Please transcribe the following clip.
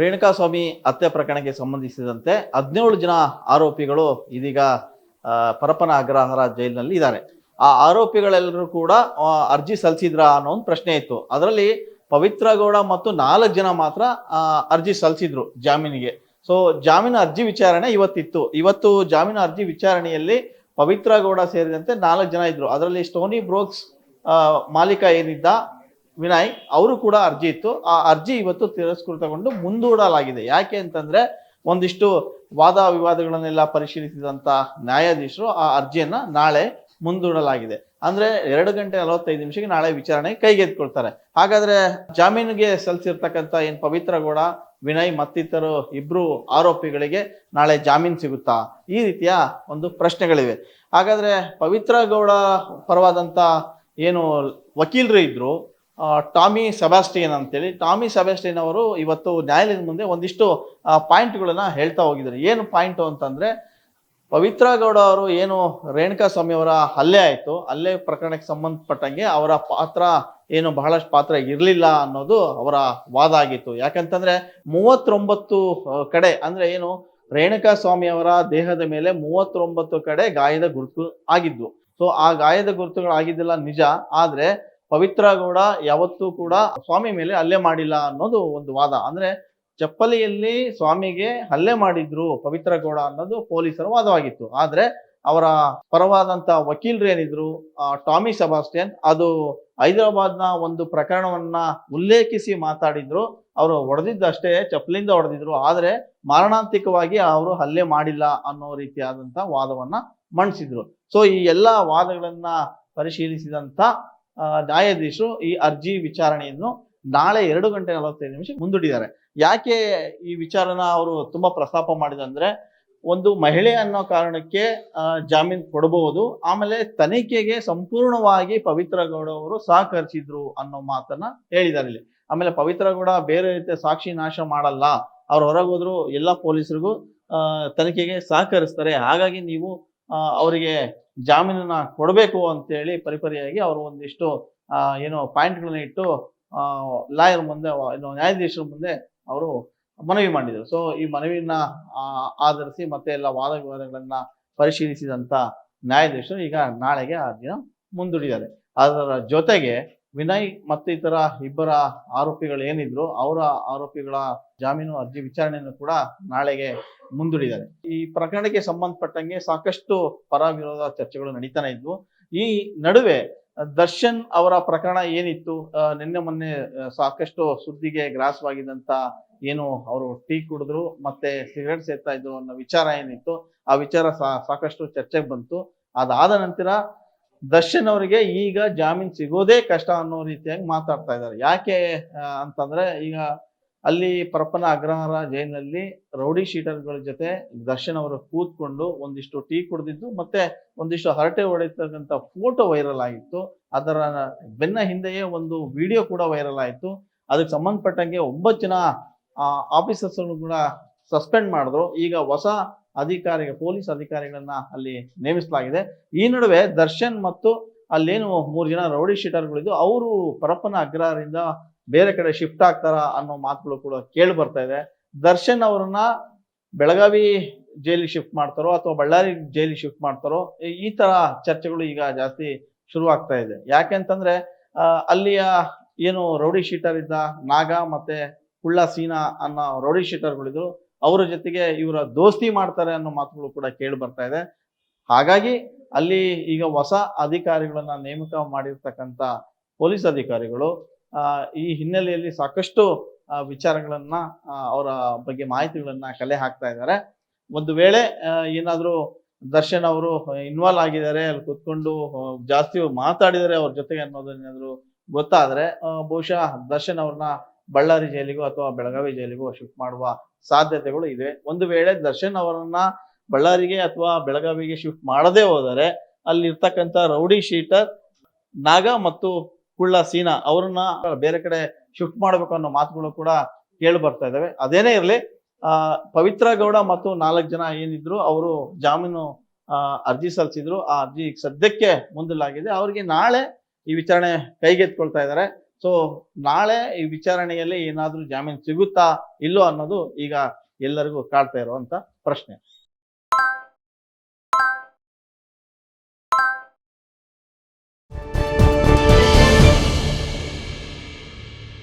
ರೇಣುಕಾಸ್ವಾಮಿ ಹತ್ಯೆ ಪ್ರಕರಣಕ್ಕೆ ಸಂಬಂಧಿಸಿದಂತೆ ಹದಿನೇಳು ಜನ ಆರೋಪಿಗಳು ಇದೀಗ ಪರಪನ ಅಗ್ರಹಾರ ಜೈಲಿನಲ್ಲಿ ಇದ್ದಾರೆ. ಆ ಆರೋಪಿಗಳೆಲ್ಲರೂ ಕೂಡ ಅರ್ಜಿ ಸಲ್ಲಿಸಿದ್ರ ಅನ್ನೋ ಒಂದು ಪ್ರಶ್ನೆ ಇತ್ತು. ಅದರಲ್ಲಿ ಪವಿತ್ರ ಗೌಡ ಮತ್ತು ನಾಲ್ಕು ಜನ ಮಾತ್ರ ಅರ್ಜಿ ಸಲ್ಲಿಸಿದ್ರು ಜಾಮೀನಿಗೆ. ಸೊ ಜಾಮೀನು ಅರ್ಜಿ ವಿಚಾರಣೆ ಇವತ್ತಿತ್ತು. ಇವತ್ತು ಜಾಮೀನು ಅರ್ಜಿ ವಿಚಾರಣೆಯಲ್ಲಿ ಪವಿತ್ರ ಗೌಡ ಸೇರಿದಂತೆ ನಾಲ್ಕು ಜನ ಇದ್ರು. ಅದರಲ್ಲಿ ಸ್ಟೋನಿ ಬ್ರೋಕ್ಸ್ ಮಾಲೀಕ ಏನಿದ್ದ ವಿನಯ್, ಅವರು ಕೂಡ ಅರ್ಜಿ ಇತ್ತು. ಆ ಅರ್ಜಿ ಇವತ್ತು ತಿರಸ್ಕೃತಗೊಂಡು ಮುಂದೂಡಲಾಗಿದೆ. ಯಾಕೆ ಅಂತಂದ್ರೆ ಒಂದಿಷ್ಟು ವಾದ ವಿವಾದಗಳನ್ನೆಲ್ಲ ಪರಿಶೀಲಿಸಿದಂತ ನ್ಯಾಯಾಧೀಶರು ಆ ಅರ್ಜಿಯನ್ನ ನಾಳೆ ಮುಂದೂಡಲಾಗಿದೆ. ಅಂದ್ರೆ ಎರಡು ಗಂಟೆ ನಲವತ್ತೈದು ನಿಮಿಷಕ್ಕೆ ನಾಳೆ ವಿಚಾರಣೆ ಕೈಗೆತ್ಕೊಳ್ತಾರೆ ಹಾಗಾದ್ರೆ ಜಾಮೀನಿಗೆ ಸಲ್ಲಿಸಿರ್ತಕ್ಕಂಥ ಏನ್ ಪವಿತ್ರ ಗೌಡ, ವಿನಯ್ ಮತ್ತಿತರು ಇಬ್ರು ಆರೋಪಿಗಳಿಗೆ ನಾಳೆ ಜಾಮೀನು ಸಿಗುತ್ತಾ? ಈ ರೀತಿಯ ಒಂದು ಪ್ರಶ್ನೆಗಳಿವೆ. ಹಾಗಾದ್ರೆ ಪವಿತ್ರ ಗೌಡ ಪರವಾದಂತ ಏನು ವಕೀಲರು ಇದ್ರು ಟಾಮಿ ಸೆಬಾಸ್ಟಿಯನ್ ಅಂತೇಳಿ. ಟಾಮಿ ಸೆಬಾಸ್ಟಿಯನ್ ಅವರು ಇವತ್ತು ನ್ಯಾಯಾಲಯದ ಮುಂದೆ ಒಂದಿಷ್ಟು ಪಾಯಿಂಟ್ಗಳನ್ನು ಹೇಳ್ತಾ ಹೋಗಿದ್ದಾರೆ. ಏನು ಪಾಯಿಂಟು ಅಂತಂದ್ರೆ, ಪವಿತ್ರ ಗೌಡ ಅವರು ಏನು ರೇಣುಕಾ ಸ್ವಾಮಿ ಅವರ ಹಲ್ಲೆ ಆಯಿತು. ಹಲ್ಲೆ ಪ್ರಕರಣಕ್ಕೆ ಸಂಬಂಧಪಟ್ಟಂಗೆ ಅವರ ಪಾತ್ರ ಏನು ಬಹಳಷ್ಟು ಪಾತ್ರ ಇರಲಿಲ್ಲ ಅನ್ನೋದು ಅವರ ವಾದ ಆಗಿತ್ತು. ಯಾಕಂತಂದ್ರೆ, ಮೂವತ್ತೊಂಬತ್ತು ಕಡೆ ಅಂದ್ರೆ ಏನು, ರೇಣುಕಾ ಸ್ವಾಮಿ ಅವರ ದೇಹದ ಮೇಲೆ ಮೂವತ್ತೊಂಬತ್ತು ಕಡೆ ಗಾಯದ ಗುರುತು ಆಗಿದ್ವು ಸೊ, ಆ ಗಾಯದ ಗುರುತುಗಳು ಆಗಿದ್ದಿಲ್ಲ ನಿಜ. ಆದ್ರೆ ಪವಿತ್ರ ಗೌಡ ಯಾವತ್ತೂ ಕೂಡ ಸ್ವಾಮಿ ಮೇಲೆ ಹಲ್ಲೆ ಮಾಡಿಲ್ಲ ಅನ್ನೋದು ಒಂದು ವಾದ. ಅಂದ್ರೆ ಚಪ್ಪಲಿಯಲ್ಲಿ ಸ್ವಾಮಿಗೆ ಹಲ್ಲೆ ಮಾಡಿದ್ರು ಪವಿತ್ರ ಗೌಡ ಅನ್ನೋದು ಪೊಲೀಸರ ವಾದವಾಗಿತ್ತು. ಆದ್ರೆ ಅವರ ಪರವಾದಂತ ವಕೀಲರು ಏನಿದ್ರು ಟಾಮಿ ಸಬಾಸ್ಟಿಯನ್ ಅದು ಹೈದರಾಬಾದ್ನ ಒಂದು ಪ್ರಕರಣವನ್ನ ಉಲ್ಲೇಖಿಸಿ ಮಾತಾಡಿದ್ರು. ಅವರು ಹೊಡೆದಿದ್ದಷ್ಟೇ ಚಪ್ಪಲಿಂದ ಹೊಡೆದಿದ್ರು. ಆದ್ರೆ ಮಾರಣಾಂತಿಕವಾಗಿ ಅವರು ಹಲ್ಲೆ ಮಾಡಿಲ್ಲ ಅನ್ನೋ ರೀತಿಯಾದಂತ ವಾದವನ್ನ ಮಂಡಿಸಿದ್ರು ಸೊ ಈ ಎಲ್ಲಾ ವಾದಗಳನ್ನ ಪರಿಶೀಲಿಸಿದಂತ ಆ, ನ್ಯಾಯಾಧೀಶರು ಈ ಅರ್ಜಿ ವಿಚಾರಣೆಯನ್ನು ನಾಳೆ ಎರಡು ಗಂಟೆ ನಲವತ್ತೈದು ನಿಮಿಷ ಮುಂದೂಡಿದ್ದಾರೆ. ಯಾಕೆ ಈ ವಿಚಾರನ ಅವರು ತುಂಬಾ ಪ್ರಸ್ತಾಪ ಮಾಡಿದಂದ್ರೆ, ಒಂದು ಮಹಿಳೆ ಅನ್ನೋ ಕಾರಣಕ್ಕೆ ಜಾಮೀನು ಕೊಡಬಹುದು, ಆಮೇಲೆ ತನಿಖೆಗೆ ಸಂಪೂರ್ಣವಾಗಿ ಪವಿತ್ರಗೌಡ ಅವರು ಸಹಕರಿಸಿದ್ರು ಅನ್ನೋ ಮಾತನ್ನ ಹೇಳಿದ್ದಾರೆ ಇಲ್ಲಿ. ಆಮೇಲೆ ಪವಿತ್ರಗೌಡ ಬೇರೆ ರೀತಿಯ ಸಾಕ್ಷಿ ನಾಶ ಮಾಡಲ್ಲ, ಅವ್ರು ಹೊರಗೋದ್ರು ಎಲ್ಲ ಪೊಲೀಸರಿಗೂ ತನಿಖೆಗೆ ಸಹಕರಿಸ್ತಾರೆ, ಹಾಗಾಗಿ ನೀವು ಅವರಿಗೆ ಜಾಮೀನನ್ನ ಕೊಡಬೇಕು ಅಂತೇಳಿ ಪರಿಪರಿಯಾಗಿ ಅವರು ಒಂದಿಷ್ಟು ಏನು ಪಾಯಿಂಟ್ಗಳನ್ನ ಇಟ್ಟು ಲಾಯರ್ ಮುಂದೆ, ಏನು ನ್ಯಾಯಾಧೀಶರ ಮುಂದೆ ಅವರು ಮನವಿ ಮಾಡಿದರು. ಸೊ ಈ ಮನವಿಯನ್ನ ಆಧರಿಸಿ ಮತ್ತೆ ಎಲ್ಲ ವಾದ ವಿವಾದಗಳನ್ನ ಪರಿಶೀಲಿಸಿದಂತ ನ್ಯಾಯಾಧೀಶರು ಈಗ ನಾಳೆಗೆ ಆ ದಿನ ಮುಂದೂಡಿದ್ದಾರೆ. ಅದರ ಜೊತೆಗೆ ವಿನಯ್ ಮತ್ತಿತರ ಇಬ್ಬರ ಆರೋಪಿಗಳು ಏನಿದ್ರು ಅವರ ಆರೋಪಿಗಳ ಜಾಮೀನು ಅರ್ಜಿ ವಿಚಾರಣೆಯನ್ನು ಕೂಡ ನಾಳೆಗೆ ಮುಂದೂಡಿದ್ದಾರೆ. ಈ ಪ್ರಕರಣಕ್ಕೆ ಸಂಬಂಧಪಟ್ಟಂಗೆ ಸಾಕಷ್ಟು ಪರ ವಿರೋಧ ಚರ್ಚೆಗಳು ನಡೀತಾನೆ ಇದ್ವು. ಈ ನಡುವೆ ದರ್ಶನ್ ಅವರ ಪ್ರಕರಣ ಏನಿತ್ತು? ನಿನ್ನೆ ಮೊನ್ನೆ ಸಾಕಷ್ಟು ಸುದ್ದಿಗೆ ಗ್ರಾಸವಾಗಿದ್ದಂತ ಏನು ಅವರು ಟೀ ಕುಡಿದ್ರು ಮತ್ತೆ ಸಿಗರೆಟ್ ಸೇರ್ತಾ ಇದ್ರು ಅನ್ನೋ ವಿಚಾರ ಏನಿತ್ತು? ಆ ವಿಚಾರ ಸಾಕಷ್ಟು ಚರ್ಚೆಗೆ ಬಂತು. ಅದಾದ ನಂತರ ದರ್ಶನ್ ಅವರಿಗೆ ಈಗ ಜಾಮೀನು ಸಿಗೋದೇ ಕಷ್ಟ ಅನ್ನೋ ರೀತಿಯಾಗಿ ಮಾತಾಡ್ತಾ ಇದ್ದಾರೆ. ಯಾಕೆ ಅಂತಂದ್ರೆ ಈಗ ಅಲ್ಲಿ ಪರಪ್ಪನ ಅಗ್ರಹಾರ ಜೈಲಿನಲ್ಲಿ ರೌಡಿ ಶೀಟರ್ಗಳ ಜೊತೆ ದರ್ಶನ್ ಅವರು ಕೂತ್ಕೊಂಡು ಒಂದಿಷ್ಟು ಟೀ ಕುಡಿದಿದ್ದು ಮತ್ತೆ ಒಂದಿಷ್ಟು ಹರಟೆ ಹೊಡೆತಕ್ಕಂಥ ಫೋಟೋ ವೈರಲ್ ಆಗಿತ್ತು. ಅದರ ಬೆನ್ನ ಹಿಂದೆಯೇ ಒಂದು ವಿಡಿಯೋ ಕೂಡ ವೈರಲ್ ಆಯಿತು. ಅದಕ್ಕೆ ಸಂಬಂಧಪಟ್ಟಂಗೆ ಒಂಬತ್ತು ಜನ ಆಫೀಸರ್ಸ್ ಕೂಡ ಸಸ್ಪೆಂಡ್ ಮಾಡಿದ್ರು. ಈಗ ಹೊಸ ಅಧಿಕಾರಿಗ, ಪೊಲೀಸ್ ಅಧಿಕಾರಿಗಳನ್ನ ಅಲ್ಲಿ ನೇಮಿಸಲಾಗಿದೆ. ಈ ನಡುವೆ ದರ್ಶನ್ ಮತ್ತು ಅಲ್ಲೇನು ಮೂರು ಜನ ರೌಡಿ ಶೀಟರ್ಗಳಿದ್ದು ಅವರು ಪರಪ್ಪನ ಅಗ್ರಹಾರದಿಂದ ಬೇರೆ ಕಡೆ ಶಿಫ್ಟ್ ಆಗ್ತಾರ ಅನ್ನೋ ಮಾತುಗಳು ಕೂಡ ಕೇಳಿ ಬರ್ತಾ ಇದೆ. ದರ್ಶನ್ ಅವರನ್ನ ಬೆಳಗಾವಿ ಜೈಲಿಗೆ ಶಿಫ್ಟ್ ಮಾಡ್ತಾರೋ ಅಥವಾ ಬಳ್ಳಾರಿ ಜೈಲಿಗೆ ಶಿಫ್ಟ್ ಮಾಡ್ತಾರೋ, ಈ- ತರ ಚರ್ಚೆಗಳು ಈಗ ಜಾಸ್ತಿ ಶುರು ಆಗ್ತಾ ಇದೆ. ಯಾಕೆಂತಂದ್ರೆ ಅಲ್ಲಿಯ ಏನು ರೌಡಿ ಶೀಟರ್ ಇದ್ದ ನಾಗ ಮತ್ತೆ ಕುಳ್ಳ ಸೀನಾ ಅನ್ನೋ ರೌಡಿ ಶೀಟರ್ಗಳಿದ್ರು ಅವರ ಜೊತೆಗೆ ಇವರ ದೋಸ್ತಿ ಮಾಡ್ತಾರೆ ಅನ್ನೋ ಮಾತುಗಳು ಕೂಡ ಕೇಳಿ ಬರ್ತಾ ಇದೆ. ಹಾಗಾಗಿ ಅಲ್ಲಿ ಈಗ ಹೊಸ ಅಧಿಕಾರಿಗಳನ್ನ ನೇಮಕ ಮಾಡಿರ್ತಕ್ಕಂಥ ಪೊಲೀಸ್ ಅಧಿಕಾರಿಗಳು ಈ ಹಿನ್ನೆಲೆಯಲ್ಲಿ ಸಾಕಷ್ಟು ವಿಚಾರಗಳನ್ನ ಅವರ ಬಗ್ಗೆ ಮಾಹಿತಿಗಳನ್ನ ಕಲೆ ಹಾಕ್ತಾ ಇದ್ದಾರೆ. ಒಂದು ವೇಳೆ ಏನಾದರೂ ದರ್ಶನ್ ಅವರು ಇನ್ವಾಲ್ವ್ ಆಗಿದ್ದಾರೆ, ಅಲ್ಲಿ ಕುತ್ಕೊಂಡು ಜಾಸ್ತಿ ಮಾತಾಡಿದರೆ ಅವ್ರ ಜೊತೆಗೆ ಅನ್ನೋದನ್ನೇನಾದ್ರು ಗೊತ್ತಾದ್ರೆ ಬಹುಶಃ ದರ್ಶನ್ ಅವ್ರನ್ನ ಬಳ್ಳಾರಿ ಜೈಲಿಗೂ ಅಥವಾ ಬೆಳಗಾವಿ ಜೈಲಿಗೂ ಶಿಫ್ಟ್ ಮಾಡುವ ಸಾಧ್ಯತೆಗಳು ಇದೆ ಒಂದು ವೇಳೆ ದರ್ಶನ್ ಅವರನ್ನ ಬಳ್ಳಾರಿಗೆ ಅಥವಾ ಬೆಳಗಾವಿಗೆ ಶಿಫ್ಟ್ ಮಾಡದೇ ಹೋದರೆ ಅಲ್ಲಿರ್ತಕ್ಕಂಥ ರೌಡಿ ಶೀಟರ್ ನಾಗ ಮತ್ತು ಕುಳ್ಳ ಸೀನಾ ಅವ್ರನ್ನ ಬೇರೆ ಕಡೆ ಶಿಫ್ಟ್ ಮಾಡಬೇಕು ಅನ್ನೋ ಮಾತುಗಳು ಕೂಡ ಕೇಳಿ ಬರ್ತಾ ಇದಾವೆ. ಅದೇನೇ ಇರಲಿ ಪವಿತ್ರ ಗೌಡ ಮತ್ತು ನಾಲ್ಕು ಜನ ಏನಿದ್ರು ಅವರು ಜಾಮೀನು ಅರ್ಜಿ ಸಲ್ಲಿಸಿದ್ರು. ಆ ಅರ್ಜಿ ಸದ್ಯಕ್ಕೆ ಮುಂದಲಾಗಿದೆ ಅವರಿಗೆ ನಾಳೆ ಈ ವಿಚಾರಣೆ ಕೈಗೆತ್ಕೊಳ್ತಾ ಇದ್ದಾರೆ ಸೊ ನಾಳೆ ಈ ವಿಚಾರಣೆಯಲ್ಲಿ ಏನಾದ್ರೂ ಜಾಮೀನು ಸಿಗುತ್ತಾ ಇಲ್ಲೋ ಅನ್ನೋದು ಈಗ ಎಲ್ಲರಿಗೂ ಕಾಡ್ತಾ ಇರುವಂತ ಪ್ರಶ್ನೆ.